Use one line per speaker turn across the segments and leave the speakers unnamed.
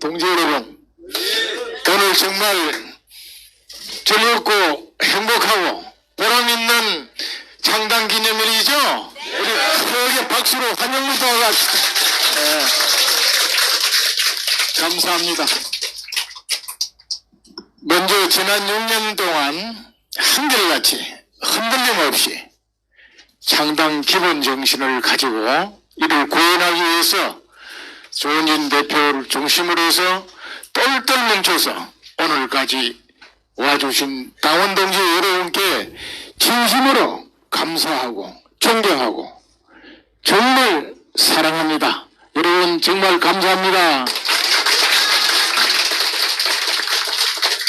동지 여러분, 오늘 정말 즐겁고 행복하고 보람 있는 창당 기념일이죠? 우리 크게 박수로 환영부터 하겠습니다. 네. 감사합니다. 먼저 지난 6년 동안 한결같이 흔들림 없이 창당 기본 정신을 가지고 이를 구현하기 위해서 조은진 대표를 중심으로 해서 똘똘 뭉쳐서 오늘까지 와주신 당원 동지 여러분께 진심으로 감사하고 존경하고 정말 사랑합니다. 여러분 정말 감사합니다.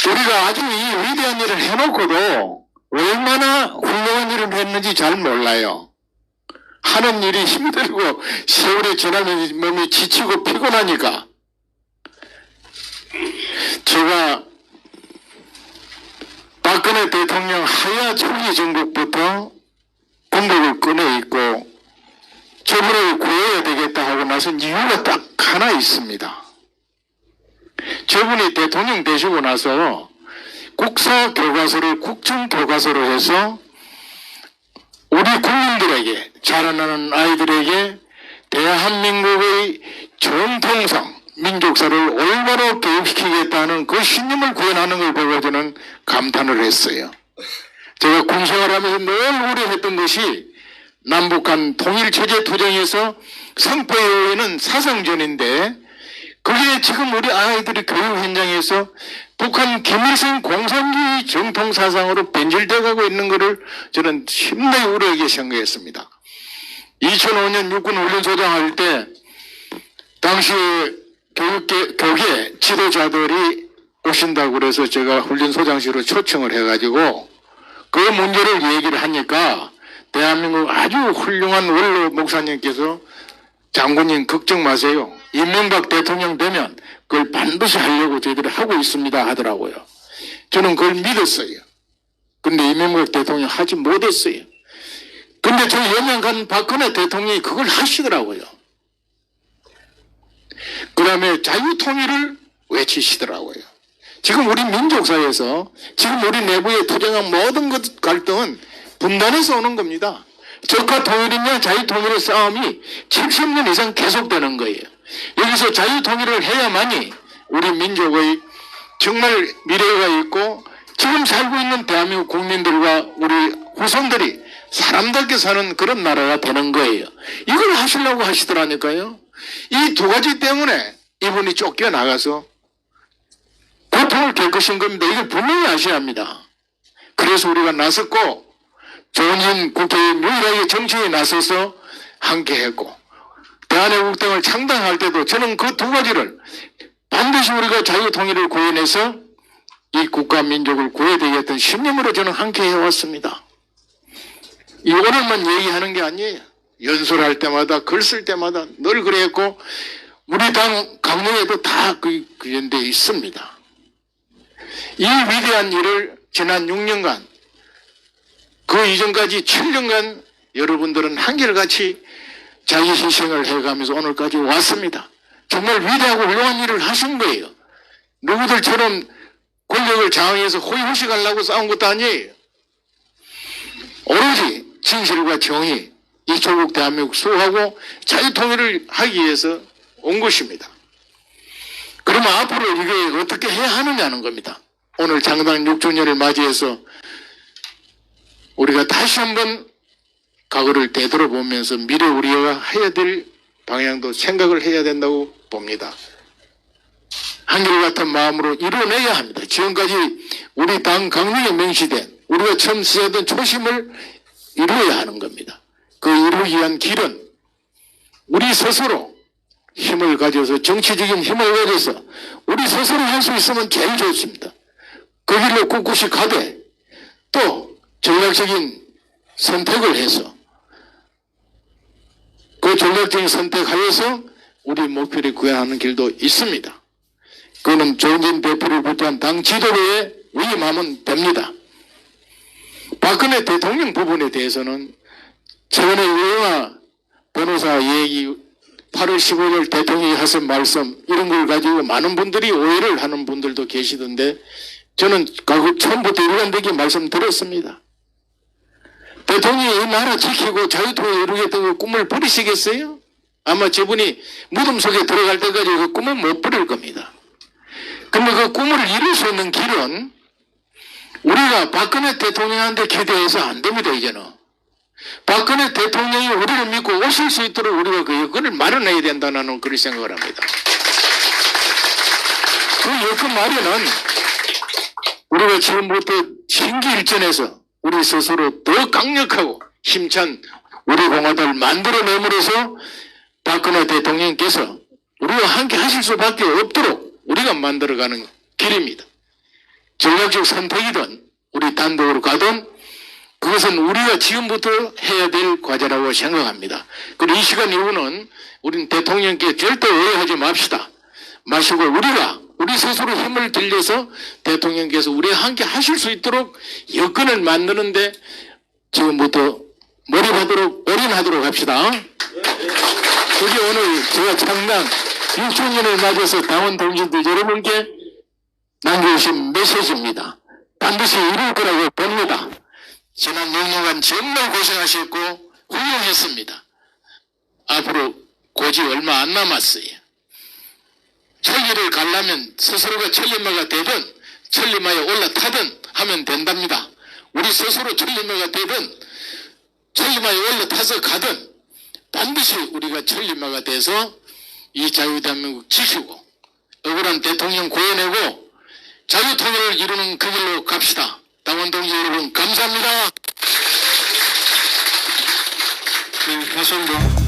우리가 아주 이 위대한 일을 해놓고도 얼마나 훌륭한 일을 했는지 잘 몰라요. 하는 일이 힘들고 세월이 지나면 몸이 지치고 피곤하니까 제가 박근혜 대통령 하야 초기 정국부터 공격을 꺼내 있고 저분을 구해야 되겠다 하고 나선 이유가 딱 하나 있습니다. 저분이 대통령 되시고 나서 국사 교과서를 국정 교과서로 해서 우리 국민들에게 자라나는 아이들에게 대한민국의 전통상 민족사를 올바로 교육시키겠다는 그 신념을 구현하는 걸 보고 저는 감탄을 했어요. 제가 군생활 하면서 늘 우려했던 것이 남북한 통일체제 투쟁에서 성패 요인은 사상전인데 그게 지금 우리 아이들이 교육 현장에서 북한 김일성 공산주의 정통 사상으로 변질돼 가고 있는 것을 저는 심하게 우려하게 생각했습니다. 2005년 육군 훈련소장 할 때 당시 교육계 교계 지도자들이 오신다고 그래서 제가 훈련소장실로 초청을 해가지고 그 문제를 얘기를 하니까 대한민국 아주 훌륭한 원로 목사님께서 장군님 걱정 마세요. 이명박 대통령 되면 그걸 반드시 하려고 저희들이 하고 있습니다 하더라고요. 저는 그걸 믿었어요. 근데 이명박 대통령 하지 못했어요. 근데 저 영향간 박근혜 대통령이 그걸 하시더라고요. 그 다음에 자유통일을 외치시더라고요. 지금 우리 민족사회에서 지금 우리 내부에 투쟁한 모든 것 갈등은 분단에서 오는 겁니다. 적화 통일이냐 자유 통일의 싸움이 70년 이상 계속되는 거예요. 여기서 자유 통일을 해야만이 우리 민족의 정말 미래가 있고 지금 살고 있는 대한민국 국민들과 우리 후손들이 사람답게 사는 그런 나라가 되는 거예요. 이걸 하시려고 하시더라니까요. 이 두 가지 때문에 이분이 쫓겨나가서 고통을 겪으신 겁니다. 이걸 분명히 아셔야 합니다. 그래서 우리가 나섰고 조은진 국회의원 유일하게 정치에 나서서 함께했고 대한애국당을 창당할 때도 저는 그 두 가지를 반드시 우리가 자유통일을 구현해서 이 국가 민족을 구해야 되겠다는 신념으로 저는 함께 해왔습니다. 이 오늘만 얘기하는 게 아니에요. 연설할 때마다 글 쓸 때마다 늘 그랬고 우리 당 강령에도 다 그, 그연돼 있습니다. 이 위대한 일을 지난 6년간 그 이전까지 7년간 여러분들은 한결같이 자기 희생을 해가면서 오늘까지 왔습니다. 정말 위대하고 훌륭한 일을 하신 거예요. 누구들처럼 권력을 장악해서 호의호식하려고 싸운 것도 아니에요. 오로지 진실과 정의, 이 조국 대한민국 수호하고 자유 통일을 하기 위해서 온 것입니다. 그러면 앞으로 이게 어떻게 해야 하느냐는 겁니다. 오늘 장당 6주년을 맞이해서 우리가 다시 한번 과거를 되돌아보면서 미래 우리가 해야 될 방향도 생각을 해야 된다고 봅니다. 한결같은 마음으로 이뤄내야 합니다. 지금까지 우리 당 강령에 명시된 우리가 처음 쓰던 초심을 이루어야 하는 겁니다. 그 이루기 위한 길은 우리 스스로 힘을 가져서 정치적인 힘을 가져서 우리 스스로 할 수 있으면 제일 좋습니다. 그 길로 꿋꿋이 가되 또 전략적인 선택을 해서 그 전략적인 선택하여서 우리 목표를 구현하는 길도 있습니다. 그거는 조진 대표를 비롯한 당 지도부에 위임하면 됩니다. 박근혜 대통령 부분에 대해서는 최근에 유영아 변호사 얘기 8월 15일 대통령이 하신 말씀 이런 걸 가지고 많은 분들이 오해를 하는 분들도 계시던데 저는 그 처음부터 일관되게 말씀드렸습니다. 대통령이 이 나라 지키고 자유통일 이루겠다고 꿈을 버리시겠어요? 아마 저분이 무덤 속에 들어갈 때까지 그 꿈은 못 버릴 겁니다. 근데 그 꿈을 이룰 수 있는 길은 우리가 박근혜 대통령한테 기대해서 안 됩니다, 이제는. 박근혜 대통령이 우리를 믿고 오실 수 있도록 우리가 그 여건을 마련해야 된다는 그런 생각을 합니다. 그 여건 마련은 우리가 지금부터 신기일전에서 우리 스스로 더 강력하고 힘찬 우리 공화당을 만들어내므로서 박근혜 대통령께서 우리와 함께 하실 수밖에 없도록 우리가 만들어가는 길입니다. 전략적 선택이든 우리 단독으로 가든 그것은 우리가 지금부터 해야 될 과제라고 생각합니다. 그리고 이 시간 이후는 우리는 대통령께 절대 오해하지 맙시다. 마시고 우리가 우리 스스로 힘을 들여서 대통령께서 우리와 함께 하실 수 있도록 여건을 만드는데 지금부터 몰입하도록 올인하도록 합시다. 그게 오늘 제가 창당 6주년을 맞아서 당원 동지들 여러분께 남겨주신 메시지입니다. 반드시 이룰 거라고 봅니다. 지난 6년간 정말 고생하셨고 훌륭했습니다. 앞으로 고지 얼마 안 남았어요. 천리를 가려면 스스로가 천리마가 되든 천리마에 올라타든 하면 된답니다. 우리 스스로 천리마가 되든 천리마에 올라타서 가든 반드시 우리가 천리마가 돼서 이 자유대한민국 지키고 억울한 대통령 구해내고 자유통일을 이루는 그 길로 갑시다. 당원 동지 여러분 감사합니다.
네, 다시 한번